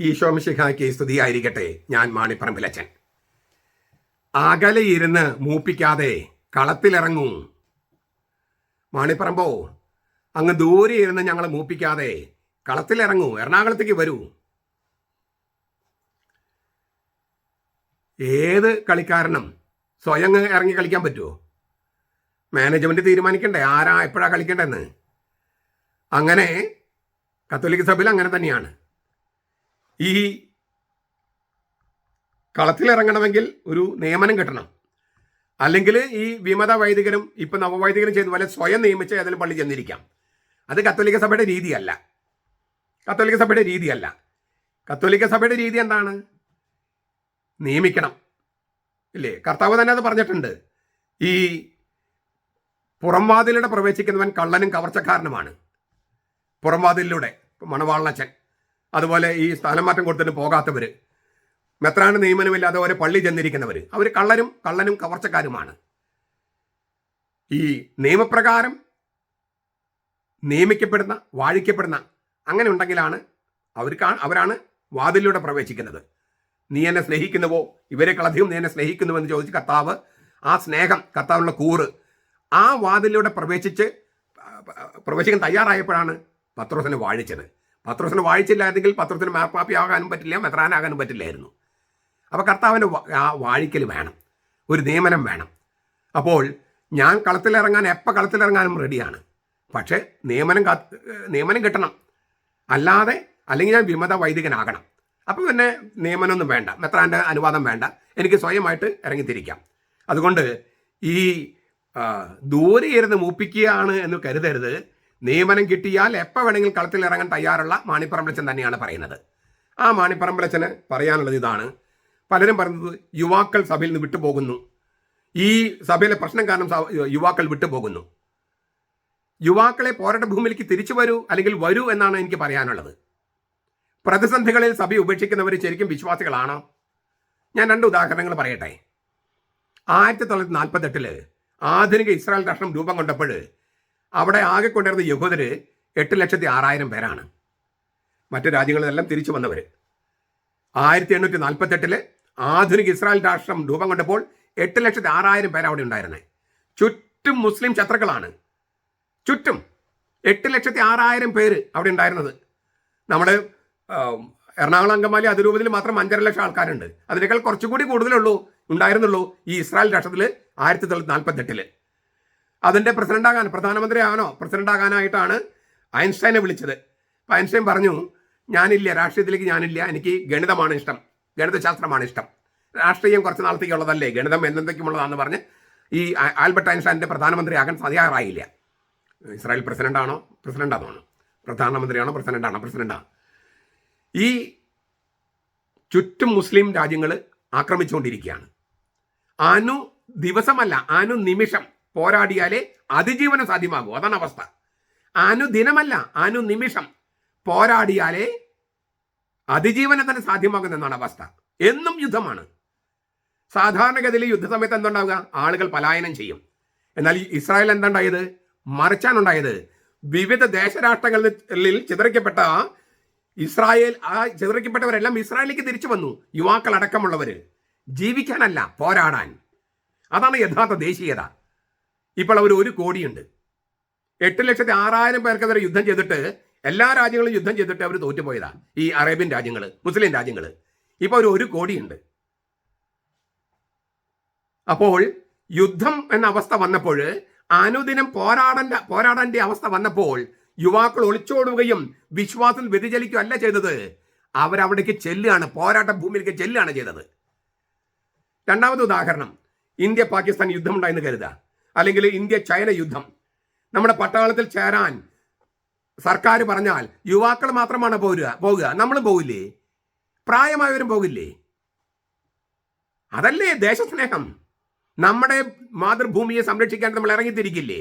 ഈശോമിശിഹായ്ക്ക് സ്തുതിയായിരിക്കട്ടെ. ഞാൻ മാണിപ്പറമ്പിലച്ചൻ അകലെ ഇരുന്ന് മൂപ്പിക്കാതെ കളത്തിലിറങ്ങൂ. മാണിപ്പറമ്പോ അങ്ങ് ദൂരെ ഇരുന്ന് ഞങ്ങൾ മൂപ്പിക്കാതെ കളത്തിലിറങ്ങൂ. എറണാകുളത്തേക്ക് വരൂ. ഏത് കളിക്കാരനും സ്വയം ഇറങ്ങി കളിക്കാൻ പറ്റുമോ മാനേജ്മെന്റ് തീരുമാനിക്കണ്ടേ? ആരാ എപ്പോഴാ കളിക്കേണ്ടതെന്ന്? അങ്ങനെ കത്തോലിക്ക സഭയിൽ അങ്ങനെ തന്നെയാണ്. ഈ കളത്തിലിറങ്ങണമെങ്കിൽ ഒരു നിയമനം കിട്ടണം. അല്ലെങ്കിൽ ഈ വിമത വൈദികരും ഇപ്പൊ നവവൈദികരും ചെയ്ത പോലെ സ്വയം നിയമിച്ച് ഏതെങ്കിലും പള്ളി ചെന്നിരിക്കാം. അത് കത്തോലിക്ക സഭയുടെ രീതിയല്ല. കത്തോലിക്ക സഭയുടെ രീതിയല്ല. കത്തോലിക്ക സഭയുടെ രീതി എന്താണ്? നിയമിക്കണം. ഇല്ലേ? കർത്താവ് തന്നെ അത് പറഞ്ഞിട്ടുണ്ട്. ഈ പുറംവാതിലൂടെ പ്രവേശിക്കുന്നവൻ കള്ളനും കവർച്ചക്കാരനുമാണ്. പുറംവാതിലൂടെ മണവാളനച്ചൻ അതുപോലെ ഈ സ്ഥലം മാറ്റം കൊടുത്തിട്ട് പോകാത്തവർ മെത്രാണ് നിയമനമില്ലാതെ ഒരു പള്ളി ചെന്നിരിക്കുന്നവർ അവർ കള്ളനും കള്ളനും കവർച്ചക്കാരുമാണ്. ഈ നിയമപ്രകാരം നിയമിക്കപ്പെടുന്ന വാഴിക്കപ്പെടുന്ന അങ്ങനെ ഉണ്ടെങ്കിലാണ് അവർക്ക് അവരാണ് വാതിലൂടെ പ്രവേശിക്കുന്നത്. നീ എന്നെ സ്നേഹിക്കുന്നുവോ? ഇവരെക്കളധികം നീ എന്നെ സ്നേഹിക്കുന്നുവെന്ന് ചോദിച്ച് കർത്താവ് ആ സ്നേഹം കർത്താവിനുള്ള കൂറ് ആ വാതിലൂടെ പ്രവേശിച്ച് പ്രവേശിക്കാൻ തയ്യാറായപ്പോഴാണ് പത്രോസിനെ വാഴിച്ചത്. പത്രോസിനെ വായിച്ചില്ലായിരുന്നെങ്കിൽ പത്രത്തിന് മാപ്പാപ്പിയാകാനും പറ്റില്ല മെത്രാനാകാനും പറ്റില്ലായിരുന്നു. അപ്പോൾ കർത്താവിന്റെ ആ വാഴിക്കൽ വേണം ഒരു നിയമനം വേണം. അപ്പോൾ ഞാൻ കളത്തിലിറങ്ങാൻ എപ്പോൾ കളത്തിലിറങ്ങാനും റെഡിയാണ്. പക്ഷേ നിയമനം നിയമനം കിട്ടണം. അല്ലാതെ അല്ലെങ്കിൽ ഞാൻ വിമത വൈദികനാകണം. അപ്പോൾ പിന്നെ നിയമനമൊന്നും വേണ്ട മെത്രാന്റെ അനുവാദം വേണ്ട. എനിക്ക് സ്വയമായിട്ട് ഇറങ്ങിത്തിരിക്കാം. അതുകൊണ്ട് ഈ ദൂരെ ഇരുന്ന് മൂപ്പിക്കുകയാണ് എന്ന് കരുതരുത്. നിയമനം കിട്ടിയാൽ എപ്പോൾ വേണമെങ്കിലും കളത്തിൽ ഇറങ്ങാൻ തയ്യാറുള്ള മാണിപ്പറമ്പലച്ചൻ തന്നെയാണ് പറയുന്നത്. ആ മാണിപ്പറമ്പലച്ചന് പറയാനുള്ളത് ഇതാണ്. പലരും പറയുന്നത് യുവാക്കൾ സഭയിൽ നിന്ന് വിട്ടുപോകുന്നു. ഈ സഭയിലെ പ്രശ്നം കാരണം യുവാക്കൾ വിട്ടുപോകുന്നു. യുവാക്കളെ പോരാട്ട ഭൂമിയിലേക്ക് തിരിച്ചു വരൂ അല്ലെങ്കിൽ വരൂ എന്നാണ് എനിക്ക് പറയാനുള്ളത്. പ്രതിസന്ധികളിൽ സഭ ഉപേക്ഷിക്കുന്നവർ ശരിക്കും വിശ്വാസികളാണോ? ഞാൻ രണ്ട് ഉദാഹരണങ്ങൾ പറയട്ടെ. ആയിരത്തി തൊള്ളായിരത്തി നാൽപ്പത്തെട്ടിൽ ആധുനിക ഇസ്രായേൽ രാഷ്ട്രം രൂപം കൊണ്ടപ്പോൾ അവിടെ ആകെ കൊണ്ടിരുന്ന യഹൂദര് എട്ട് ലക്ഷത്തി ആറായിരം പേരാണ്. മറ്റു രാജ്യങ്ങളിലെല്ലാം തിരിച്ചു വന്നവർ ആയിരത്തി എണ്ണൂറ്റി നാൽപ്പത്തെട്ടിൽ ആധുനിക ഇസ്രായേൽ രാഷ്ട്രം രൂപം കൊണ്ടപ്പോൾ എട്ട് ലക്ഷത്തി ആറായിരം പേർ അവിടെ ഉണ്ടായിരുന്നത് ചുറ്റും മുസ്ലിം ശത്രുക്കളാണ്. ചുറ്റും എട്ട് ലക്ഷത്തി ആറായിരം പേര് അവിടെ ഉണ്ടായിരുന്നത്. നമ്മുടെ എറണാകുളം അങ്കമാലി അതിരൂപത്തിൽ മാത്രം അഞ്ചര ലക്ഷം ആൾക്കാരുണ്ട്. അതിനേക്കാൾ കുറച്ചുകൂടി കൂടുതലുള്ളൂ ഉണ്ടായിരുന്നുള്ളൂ ഈ ഇസ്രായേൽ രാഷ്ട്രത്തിൽ ആയിരത്തി തൊള്ളായിരത്തി നാൽപ്പത്തെട്ടിൽ അതിന്റെ പ്രസിഡന്റാകാൻ പ്രസിഡന്റ് ആകാനായിട്ടാണ് ഐൻസ്റ്റൈനെ വിളിച്ചത്. അപ്പം ഐൻസ്റ്റൈൻ പറഞ്ഞു ഞാനില്ല രാഷ്ട്രീയത്തിലേക്ക് ഞാനില്ല. എനിക്ക് ഗണിതമാണ് ഇഷ്ടം. ഗണിതശാസ്ത്രമാണ് ഇഷ്ടം. രാഷ്ട്രീയം കുറച്ച് നാളത്തേക്കുള്ളതല്ലേ ഗണിതം എന്തെന്തൊക്കെയുള്ളതാണെന്ന് പറഞ്ഞ് ഈ ആൽബർട്ട് ഐൻസ്റ്റൈന്റെ പ്രധാനമന്ത്രി ആകാൻ തയ്യാറായില്ല ഇസ്രായേൽ പ്രസിഡന്റാണോ? പ്രസിഡന്റാണോ പ്രധാനമന്ത്രിയാണോ? പ്രസിഡന്റാണോ പ്രസിഡന്റാണ് ഈ ചുറ്റും മുസ്ലിം രാജ്യങ്ങൾ ആക്രമിച്ചുകൊണ്ടിരിക്കുകയാണ്. അനു ദിവസമല്ല അനു നിമിഷം പോരാടിയാലേ അതിജീവനം സാധ്യമാകൂ. അതാണ് അവസ്ഥ. അനുദിനമല്ല അനുനിമിഷം പോരാടിയാലേ അതിജീവനം തന്നെ സാധ്യമാകുന്നതാണ് അവസ്ഥ. എന്നും യുദ്ധമാണ്. സാധാരണഗതിയിൽ യുദ്ധസമയത്ത് എന്തുണ്ടാവുക? ആളുകൾ പലായനം ചെയ്യും. എന്നാൽ ഇസ്രായേൽ എന്തുണ്ടായത് മറിച്ചാണുണ്ടായത്. വിവിധ ദേശരാഷ്ട്രങ്ങളിൽ ചിതറിക്കപ്പെട്ട ഇസ്രായേൽ ആ ചിതറിക്കപ്പെട്ടവരെല്ലാം ഇസ്രായേലിലേക്ക് തിരിച്ചു വന്നു. യുവാക്കൾ അടക്കമുള്ളവർ ജീവിക്കാനല്ല പോരാടാൻ. അതാണ് യഥാർത്ഥ ദേശീയത. ഇപ്പോൾ അവർ ഒരു കോടിയുണ്ട്. എട്ട് ലക്ഷത്തി ആറായിരം പേർക്കെതിരെ യുദ്ധം ചെയ്തിട്ട് എല്ലാ രാജ്യങ്ങളും യുദ്ധം ചെയ്തിട്ട് അവർ തോറ്റുപോയതാണ് ഈ അറേബ്യൻ രാജ്യങ്ങൾ മുസ്ലിം രാജ്യങ്ങൾ ഇപ്പോൾ അവർ ഒരു കോടിയുണ്ട്. അപ്പോൾ യുദ്ധം എന്ന അവസ്ഥ വന്നപ്പോൾ അനുദിനം പോരാടേണ്ട പോരാടേണ്ട അവസ്ഥ വന്നപ്പോൾ യുവാക്കൾ ഒളിച്ചോടുകയും വിശ്വാസം വ്യതിചലിക്കുകയല്ല ചെയ്തത്. അവരവിടേക്ക് ചെല്ലുകയാണ് പോരാട്ട ഭൂമിയിലേക്ക് ചെല്ലുകയാണ് ചെയ്തത്. രണ്ടാമത് ഉദാഹരണം ഇന്ത്യ പാകിസ്ഥാൻ യുദ്ധമുണ്ടായെന്ന് കരുതുക അല്ലെങ്കിൽ ഇന്ത്യ ചൈന യുദ്ധം. നമ്മുടെ പട്ടാളത്തിൽ ചേരാൻ സർക്കാർ പറഞ്ഞാൽ യുവാക്കൾ മാത്രമാണ് പോരുക പോകുക നമ്മൾ പോകില്ലേ പ്രായമായവരും പോകില്ലേ? അതല്ലേ ദേശസ്നേഹം? നമ്മുടെ മാതൃഭൂമിയെ സംരക്ഷിക്കാൻ നമ്മൾ ഇറങ്ങിത്തിരിക്കില്ലേ?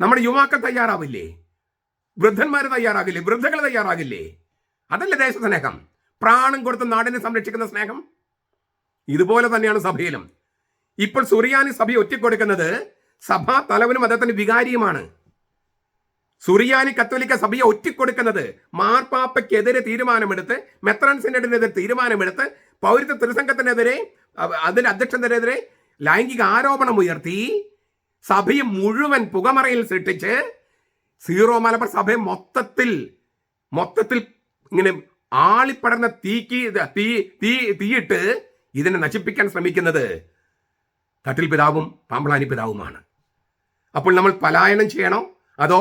നമ്മുടെ യുവാക്കൾ തയ്യാറാവില്ലേ? വൃദ്ധന്മാർ തയ്യാറാകില്ലേ? വൃദ്ധകൾ തയ്യാറാകില്ലേ? അതല്ലേ ദേശസ്നേഹം? പ്രാണം കൊടുത്ത് നാടിനെ സംരക്ഷിക്കുന്ന സ്നേഹം? ഇതുപോലെ തന്നെയാണ് സഭയിലും. ഇപ്പോൾ സുറിയാനി സഭയെ ഒറ്റക്കൊടുക്കുന്നത് സഭാ തലവനും അദ്ദേഹത്തിന് വികാരിയുമാണ്. സുറിയാനി കത്തോലിക്ക സഭയെ ഒറ്റിക്കൊടുക്കുന്നത് മാർപ്പാപ്പയ്ക്കെതിരെ തീരുമാനമെടുത്ത് മെത്രാൻ സിനഡിനെതിരെ തീരുമാനമെടുത്ത് പൗരത്വ തിരുസംഘത്തിനെതിരെ അതിന്റെ അധ്യക്ഷനെതിരെ ലൈംഗിക ആരോപണം ഉയർത്തി സഭയെ മുഴുവൻ പുകമറയിൽ സൃഷ്ടിച്ച് സീറോ മലബാർ സഭയെ മൊത്തത്തിൽ മൊത്തത്തിൽ ഇങ്ങനെ ആളിപ്പടർന്ന തീക്ക് തീ തീ തീയിട്ട് ഇതിനെ നശിപ്പിക്കാൻ ശ്രമിക്കുന്നത് തട്ടിൽ പിതാവും പാമ്പളാനി പിതാവുമാണ്. അപ്പോൾ നമ്മൾ പലായനം ചെയ്യണോ? അതോ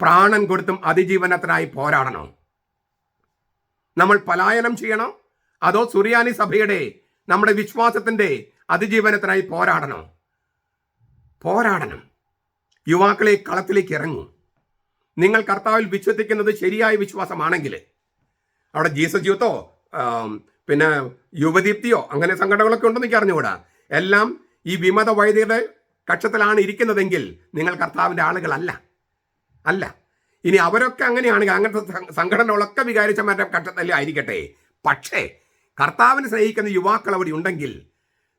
പ്രാണൻ കൊടുത്തും അതിജീവനത്തിനായി പോരാടണോ? നമ്മൾ പലായനം ചെയ്യണോ? അതോ സുറിയാനി സഭയുടെ നമ്മുടെ വിശ്വാസത്തിന്റെ അതിജീവനത്തിനായി പോരാടണോ? പോരാടണം. യുവാക്കളെ കളത്തിലേക്ക് ഇറങ്ങൂ. നിങ്ങൾ കർത്താവിൽ വിശ്വസിക്കുന്നത് ശരിയായ വിശ്വാസമാണെങ്കിൽ അവിടെ ജീസസ് യൂത്തോ പിന്നെ യുവദീപ്തിയോ അങ്ങനെ സംഘടനകളൊക്കെ ഉണ്ടെന്ന് എനിക്ക് അറിഞ്ഞുകൂടാ. എല്ലാം ഈ വിമത വൈദികരുടെ കക്ഷത്തിലാണ് ഇരിക്കുന്നതെങ്കിൽ നിങ്ങൾ കർത്താവിന്റെ ആളുകളല്ല. അല്ല. ഇനി അവരൊക്കെ അങ്ങനെയാണെങ്കിൽ അങ്ങനത്തെ സംഘടനകളൊക്കെ വികാരിച്ചമാരുടെ കക്ഷത്തിൽ ആയിരിക്കട്ടെ. പക്ഷേ കർത്താവിനെ സ്നേഹിക്കുന്ന യുവാക്കൾ അവിടെ ഉണ്ടെങ്കിൽ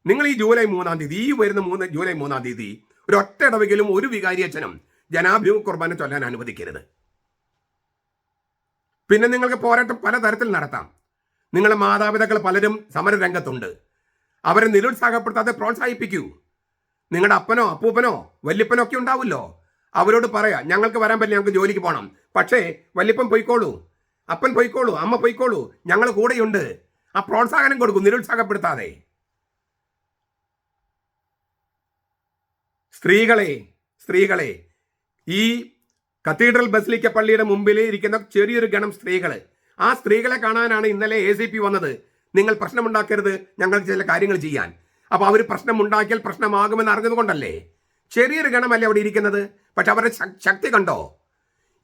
നിങ്ങൾ ഈ ജൂലൈ മൂന്നാം തീയതി ഈ വരുന്ന മൂന്ന് ജൂലൈ മൂന്നാം തീയതി ഒരു ഒറ്റ ഇടവെങ്കിലും ഒരു വികാരിയച്ഛനും ജനാഭിമുഖ കുർബാന ചൊല്ലാൻ അനുവദിക്കരുത്. പിന്നെ നിങ്ങൾക്ക് പോരാട്ടം പലതരത്തിൽ നടത്താം. നിങ്ങളുടെ മാതാപിതാക്കൾ പലരും സമരരംഗത്തുണ്ട്. അവരെ നിരുത്സാഹപ്പെടുത്താതെ പ്രോത്സാഹിപ്പിക്കൂ. നിങ്ങളുടെ അപ്പനോ അപ്പൂപ്പനോ വല്യപ്പനോ ഒക്കെ ഉണ്ടാവുമല്ലോ അവരോട് പറയാ ഞങ്ങൾക്ക് വരാൻ പറ്റില്ല ഞങ്ങൾക്ക് ജോലിക്ക് പോകണം പക്ഷേ വല്യപ്പൻ പൊയ്ക്കോളൂ. അപ്പൻ പൊയ്ക്കോളൂ അമ്മ പൊയ്ക്കോളൂ. ഞങ്ങൾ കൂടെയുണ്ട്. ആ പ്രോത്സാഹനം കൊടുക്കും നിരുത്സാഹപ്പെടുത്താതെ. സ്ത്രീകളെ സ്ത്രീകളെ ഈ കത്തീഡ്രൽ ബസിലിക്ക പള്ളിയുടെ മുമ്പിൽ ഇരിക്കുന്ന ചെറിയൊരു ഗണം സ്ത്രീകൾ ആ സ്ത്രീകളെ കാണാനാണ് ഇന്നലെ എ വന്നത്. നിങ്ങൾ പ്രശ്നമുണ്ടാക്കരുത് ഞങ്ങൾ ചില കാര്യങ്ങൾ ചെയ്യാൻ. അപ്പോൾ അവർ പ്രശ്നമുണ്ടാക്കിയാൽ പ്രശ്നമാകുമെന്ന് അറിഞ്ഞതുകൊണ്ടല്ലേ? ചെറിയൊരു ഗണമല്ലേ അവിടെ ഇരിക്കുന്നത്? പക്ഷെ അവരുടെ ശക്തി കണ്ടോ?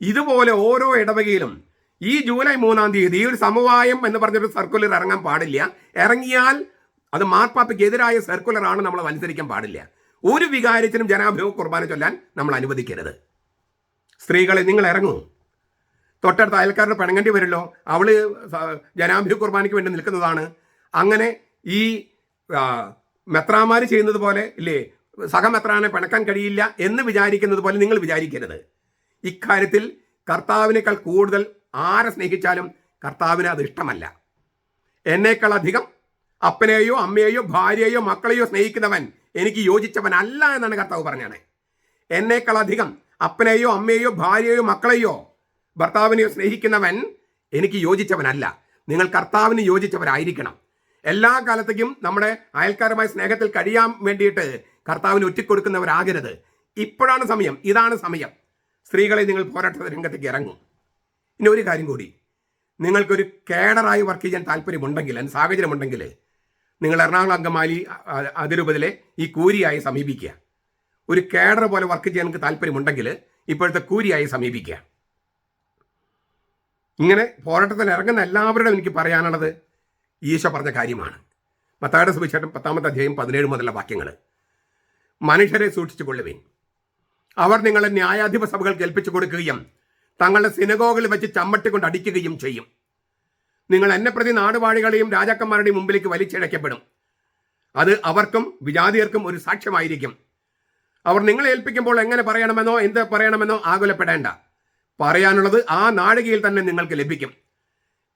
ഇതുപോലെ ഓരോ ഇടവകയിലും ഈ ജൂലൈ മൂന്നാം തീയതി ഈ ഒരു സമവായം എന്ന് പറഞ്ഞൊരു സർക്കുലർ ഇറങ്ങാൻ പാടില്ല. ഇറങ്ങിയാൽ അത് മാർപ്പാപ്പയ്ക്ക് എതിരായ സർക്കുലർ ആണ് നമ്മൾ അനുസരിക്കാൻ പാടില്ല. ഒരു വികാരത്തിനും ജനാഭിമുഖ കുർബാന ചൊല്ലാൻ നമ്മൾ അനുവദിക്കരുത്. സ്ത്രീകളെ നിങ്ങൾ ഇറങ്ങൂ. തൊട്ടടുത്ത അയൽക്കാരുടെ പിണങ്ങേണ്ടി വരുമല്ലോ. അവൾ ജനാഭ്യ കുർബാനയ്ക്ക് വേണ്ടി നിൽക്കുന്നതാണ്. അങ്ങനെ ഈ മെത്രാമാര് ചെയ്യുന്നത് പോലെ ഇല്ലേ സഹമെത്രാനെ പിണക്കാൻ കഴിയില്ല എന്ന് വിചാരിക്കുന്നത് പോലെ നിങ്ങൾ വിചാരിക്കരുത്. ഇക്കാര്യത്തിൽ കർത്താവിനേക്കാൾ കൂടുതൽ ആരെ സ്നേഹിച്ചാലും കർത്താവിന് അത് ഇഷ്ടമല്ല. എന്നേക്കാൾ അധികം അപ്പനെയോ അമ്മയെയോ ഭാര്യയെയോ മക്കളെയോ സ്നേഹിക്കുന്നവൻ എനിക്ക് യോജിച്ചവനല്ല എന്നാണ് കർത്താവ് പറഞ്ഞത്. എന്നേക്കാൾ അധികം അപ്പനെയോ അമ്മയെയോ ഭാര്യയെയോ മക്കളെയോ ഭർത്താവിനെയോ സ്നേഹിക്കുന്നവൻ എനിക്ക് യോജിച്ചവനല്ല. നിങ്ങൾ കർത്താവിന് യോജിച്ചവരായിരിക്കണം. എല്ലാ കാലത്തേക്കും നമ്മുടെ അയൽക്കാരുമായി സ്നേഹത്തിൽ കഴിയാൻ വേണ്ടിയിട്ട് കർത്താവിന് ഒറ്റിക്കൊടുക്കുന്നവരാകരുത്. ഇപ്പോഴാണ് സമയം ഇതാണ് സമയം. സ്ത്രീകളെ നിങ്ങൾ പോരാട്ട രംഗത്തേക്ക് ഇറങ്ങും. ഇനി ഒരു കാര്യം കൂടി. നിങ്ങൾക്കൊരു കേഡറായി വർക്ക് ചെയ്യാൻ താല്പര്യമുണ്ടെങ്കിൽ അതിന് സാഹചര്യമുണ്ടെങ്കിൽ നിങ്ങൾ എറണാകുളം അങ്കമാലി അതിരൂപതയിലെ ഈ കൂരിയായി സമീപിക്കുക. ഒരു കേഡർ പോലെ വർക്ക് ചെയ്യാൻ നിങ്ങൾക്ക് താല്പര്യമുണ്ടെങ്കിൽ ഇപ്പോഴത്തെ കൂരിയായി സമീപിക്കുക. ഇങ്ങനെ പോരാട്ടത്തിൽ ഇറങ്ങുന്ന എല്ലാവരോടും എനിക്ക് പറയാനുള്ളത് ഈശോ പറഞ്ഞ കാര്യമാണ്. മത്തായുടെ സുവിശേഷം പത്താമത്തെ അധ്യായം പതിനേഴ് മുതലുള്ള വാക്യങ്ങൾ. മനുഷ്യരെ സൂക്ഷിച്ചു കൊള്ളുവിൻ. അവർ നിങ്ങളെ ന്യായാധിപ സഭകൾ കേൾപ്പിച്ചു കൊടുക്കുകയും തങ്ങളുടെ സിനഗോകളിൽ വെച്ച് ചമ്മട്ടി കൊണ്ട് അടിക്കുകയും ചെയ്യും. നിങ്ങൾ എന്നെ പ്രതി നാടുവാഴികളെയും രാജാക്കന്മാരുടെയും മുമ്പിലേക്ക് വലിച്ചിഴക്കപ്പെടും. അത് അവർക്കും വിജാതിയർക്കും ഒരു സാക്ഷ്യമായിരിക്കും. അവർ നിങ്ങളെ ഏൽപ്പിക്കുമ്പോൾ എങ്ങനെ പറയണമെന്നോ എന്ത് പറയണമെന്നോ ആകുലപ്പെടേണ്ട. പറയാനുള്ളത് ആ നാഴികയിൽ തന്നെ നിങ്ങൾക്ക് ലഭിക്കും.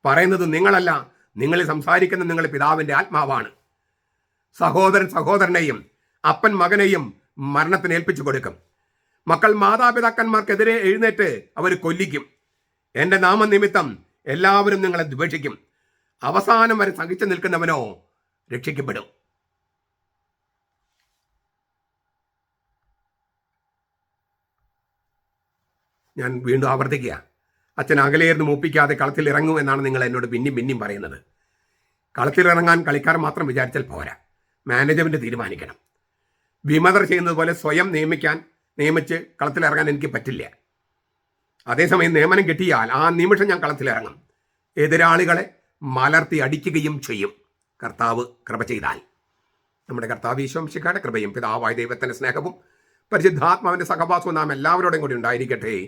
പറയുന്നത് നിങ്ങളല്ല നിങ്ങളിൽ സംസാരിക്കുന്ന നിങ്ങളുടെ പിതാവിന്റെ ആത്മാവാണ്. സഹോദരൻ സഹോദരനെയും അപ്പൻ മകനെയും മരണത്തിന് ഏൽപ്പിച്ചു കൊടുക്കും. മക്കൾ മാതാപിതാക്കന്മാർക്കെതിരെ എഴുന്നേറ്റ് അവർ കൊല്ലിക്കും. എന്റെ നാമനിമിത്തം എല്ലാവരും നിങ്ങളെ ദ്വേഷിക്കും അവസാനം വരെ സഹിച്ചു നിൽക്കുന്നവനോ രക്ഷിക്കപ്പെടും. ഞാൻ വീണ്ടും ആവർത്തിക്കുക. അച്ഛൻ അകലെയിരുന്ന് മൂപ്പിക്കാതെ കളത്തിൽ ഇറങ്ങും എന്നാണ് നിങ്ങൾ എന്നോട് പിന്നെയും പിന്നെയും പറയുന്നത്. കളത്തിലിറങ്ങാൻ കളിക്കാർ മാത്രം വിചാരിച്ചാൽ പോരാ. മാനേജ്മെന്റ് തീരുമാനിക്കണം. വിമതർ ചെയ്യുന്നത് പോലെ സ്വയം നിയമിക്കാൻ നിയമിച്ച് കളത്തിലിറങ്ങാൻ എനിക്ക് പറ്റില്ല. അതേസമയം നിയമനം കിട്ടിയാൽ ആ നിമിഷം ഞാൻ കളത്തിലിറങ്ങും എതിരാളികളെ മലർത്തി അടിക്കുകയും ചെയ്യും. കർത്താവ് കൃപ ചെയ്താൽ. നമ്മുടെ കർത്താവ് ഈശോംശിക്കാരുടെ കൃപയും പിതാവായ ദൈവത്തിന്റെ സ്നേഹവും പരിശുദ്ധാത്മാവിന്റെ സഹവാസവും നാം എല്ലാവരോടും കൂടി ഉണ്ടായിരിക്കട്ടെ.